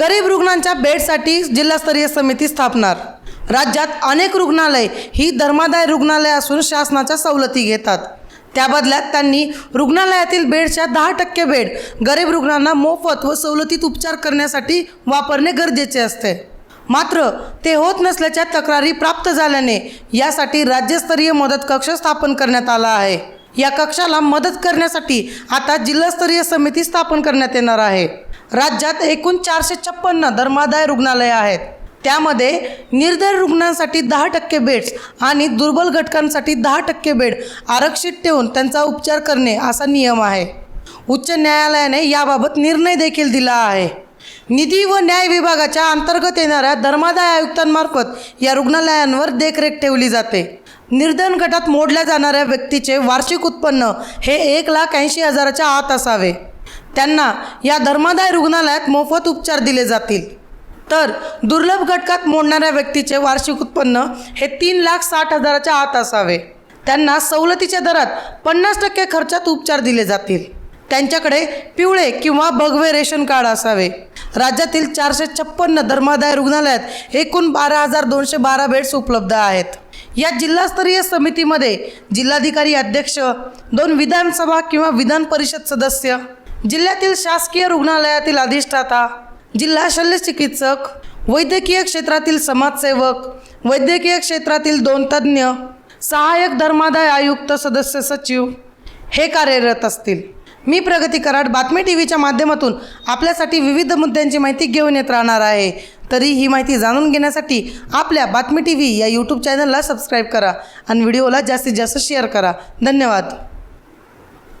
गरीब रुग्णांच्या बेडसाठी जिल्हास्तरीय समिती स्थापणार. राज्यात अनेक रुग्णालय ही धर्मादाय रुग्णालय असून शासनाच्या सवलती घेतात. त्या बदल्यात त्यांनी रुग्णालयातील बेडच्या दहा टक्के बेड गरीब रुग्णांना मोफत व सवलतीत उपचार करण्यासाठी वापरणे गरजेचे असते. मात्र ते होत नसल्याच्या तक्रारी प्राप्त झाल्याने यासाठी राज्यस्तरीय मदत कक्ष स्थापन करण्यात आला आहे. या कक्षाला मदत करण्यासाठी आता जिल्हास्तरीय समिती स्थापन करण्यात येणार आहे. राज्यात एकूण चारशे छप्पन्न धर्मादाय रुग्णालयं आहेत. त्यामध्ये निर्धय रुग्णांसाठी दहा टक्के बेड्स आणि दुर्बल घटकांसाठी दहा टक्के बेड आरक्षित ठेवून त्यांचा उपचार करणे असा नियम आहे. उच्च न्यायालयाने याबाबत निर्णय देखील दिला आहे. निधी व न्याय विभागाच्या अंतर्गत येणाऱ्या धर्मादाय आयुक्तांमार्फत या रुग्णालयांवर देखरेख ठेवली जाते. निर्धन गटात मोडल्या जाणाऱ्या व्यक्तीचे वार्षिक उत्पन्न हे एक लाख ऐंशी हजाराच्या आत असावे. त्यांना या धर्मादाय रुग्णालयात मोफत उपचार दिले जातील. तर दुर्लभ घटकात मोडणाऱ्या व्यक्तीचे वार्षिक उत्पन्न हे तीन लाख साठ हजाराच्या आत असावे. त्यांना सवलतीच्या दरात पन्नास टक्के खर्चात उपचार दिले जातील. त्यांच्याकडे पिवळे किंवा भगवे रेशन कार्ड असावे. राज्यातील चारशे छप्पन्न धर्मादाय रुग्णालयात एकूण बारा हजार दोनशे बारा बेड्स उपलब्ध आहेत. या जिल्हास्तरीय समितीमध्ये जिल्हाधिकारी अध्यक्ष दोन विधानसभा किंवा विधान परिषद सदस्य जिल्ह्यातील शासकीय रुग्णालयातील अधिष्ठाता जिल्हा शल्यचिकित्सक वैद्यकीय क्षेत्रातील समाजसेवक वैद्यकीय क्षेत्रातील दोन तज्ज्ञ सहाय्यक धर्मादाय आयुक्त सदस्य सचिव हे कार्यरत असतील. मी प्रगती कराड बातमी टी व्हीच्या माध्यमातून आपल्यासाठी विविध मुद्द्यांची माहिती घेऊन येत राहणार आहे. तरी ही माहिती जाणून घेण्यासाठी आपल्या बातमी टी व्ही या यूट्यूब चॅनलला सबस्क्राईब करा आणि व्हिडिओला जास्तीत जास्त शेअर करा. धन्यवाद.